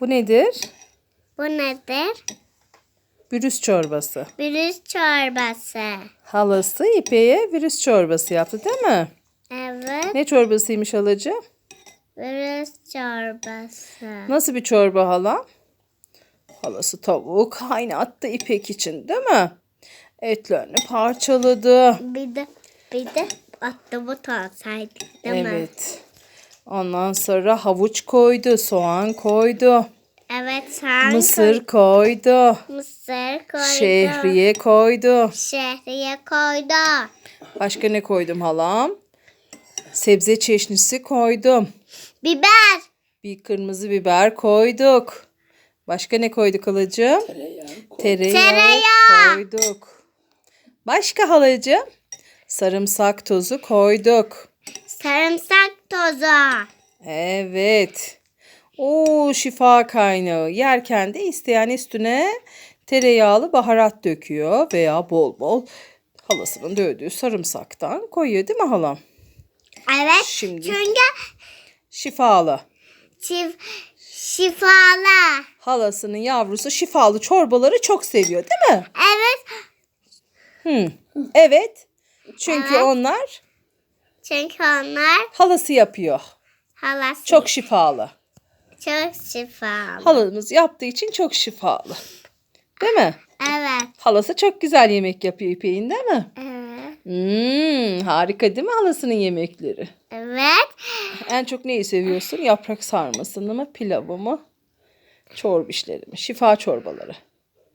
Bu nedir? Bu nedir? Virüs çorbası. Virüs çorbası. Halası İpek'e virüs çorbası yaptı değil mi? Evet. Ne çorbasıymış halacı? Virüs çorbası. Nasıl bir çorba hala? Halası tavuk kaynattı İpek için değil mi? Etlerini parçaladı. Bir de bir de ahtapot olsaydık değil mi? Evet. Ondan sonra havuç koydu, soğan koydu, Evet sen mısır koydu, mısır koydu. şehriye koydu. Şehriye koydu. Başka ne koydum halam? Sebze çeşnisi koydum. Biber. Bir kırmızı biber koyduk. Başka ne koyduk halacığım? Tereyağı. Tereyağı. koyduk. Başka halacığım? Sarımsak tozu koyduk. Sarımsak tozu. Evet. Oo şifa kaynağı. Yerken de isteyen üstüne tereyağlı baharat döküyor veya bol bol halasının dövdüğü sarımsaktan koyuyor değil mi halam? Evet. Şimdi- Çünkü Şifalı. şif, şifalı. Halasının yavrusu şifalı çorbaları çok seviyor değil mi? Evet. Hı. Evet. Çünkü Evet. onlar Çünkü onlar halası yapıyor. halası Çok şifalı. çok şifalı. Halamız yaptığı için çok şifalı. Değil mi? Evet. Halası çok güzel yemek yapıyor İpek'in değil mi? Evet. Hmm, harika değil mi halasının yemekleri? Evet. En çok neyi seviyorsun? Yaprak sarmasını mı, pilavı mı? Çorba işleri mi? Şifa çorbaları.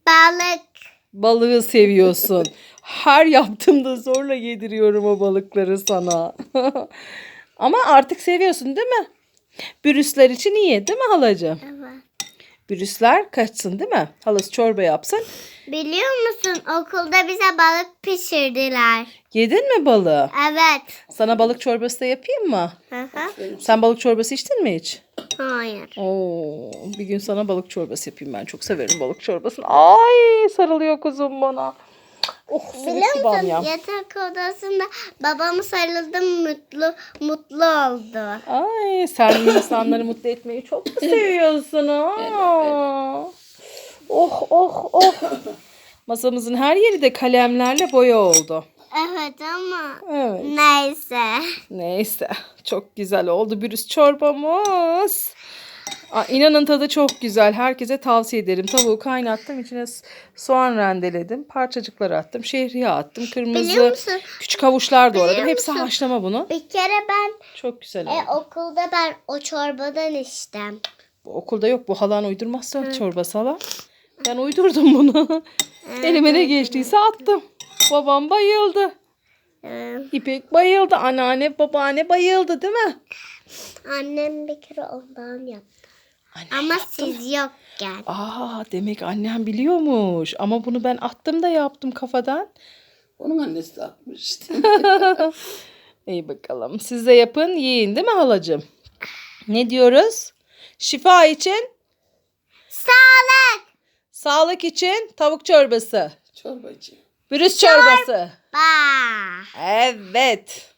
Balık. Balığı seviyorsun. Her yaptığımda zorla yediriyorum o balıkları sana. Ama artık seviyorsun değil mi? Virüsler için iyi değil mi halacığım? Evet. Virüsler kaçsın değil mi? Halası çorba yapsın. Biliyor musun okulda bize balık pişirdiler. Yedin mi balığı? Evet. Sana balık çorbası da yapayım mı? Hı hı. Sen balık çorbası içtin mi hiç? Hayır. Oo, bir gün sana balık çorbası yapayım ben. Çok severim balık çorbasını. Ay sarılıyor kuzum bana. Oh Biliyor musun bamyam. yatak odasında babamı sarıldım mutlu mutlu oldu. Ay sen insanları mutlu etmeyi çok mu seviyorsun? Aa. Oh oh oh. Masamızın her yeri de kalemlerle boya oldu. Evet ama Evet. neyse. Neyse. Çok güzel oldu bürüz çorbamız. Aa, inanın tadı çok güzel. Herkese tavsiye ederim. Tavuğu kaynattım. içine soğan rendeledim. Parçacıklar attım. Şehriye attım. Kırmızı musun? küçük havuçlar doğradım. Biliyor Hepsi musun? haşlama bunu. Bir kere ben Çok güzel oldu. e, okulda ben o çorbadan içtim. Bu okulda yok. Bu halan uydurmazsa çorbası hala. Ben uydurdum bunu. Elime ne geçtiyse attım. Babam bayıldı. Ee, İpek bayıldı. Anneanne, babaanne bayıldı değil mi? Annem bir kere ondan yaptı. Anne Ama yaptı mı? siz yokken. Aa demek annem biliyormuş. Ama bunu ben attım da yaptım kafadan. Onun annesi de atmıştı. İyi bakalım. Siz de yapın, yiyin değil mi halacığım? Ne diyoruz? Şifa için, Sağlık. sağlık için tavuk çorbası. Çorbacı. Virüs çorbası. Bye. Evet.